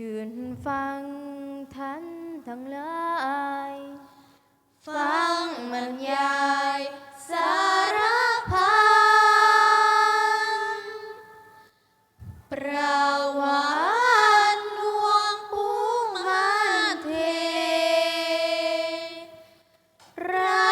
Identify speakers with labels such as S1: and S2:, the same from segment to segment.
S1: ชื่นฟังท่านทั้งหลาย
S2: ฟังมันยายสารพันประวัติหลวงปู่มาเทพระ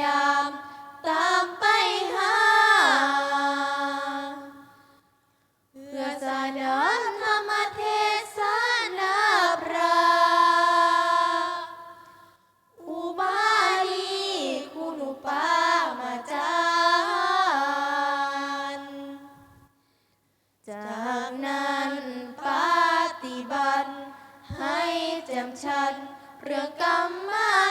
S2: ยามตามไปหา เพื่อจะเดินธรรมเทศนาพระอุบาลีคุณุปามาจารจากนั้นปฏิบัติให้แจ่มชัดเรื่องกรรมมา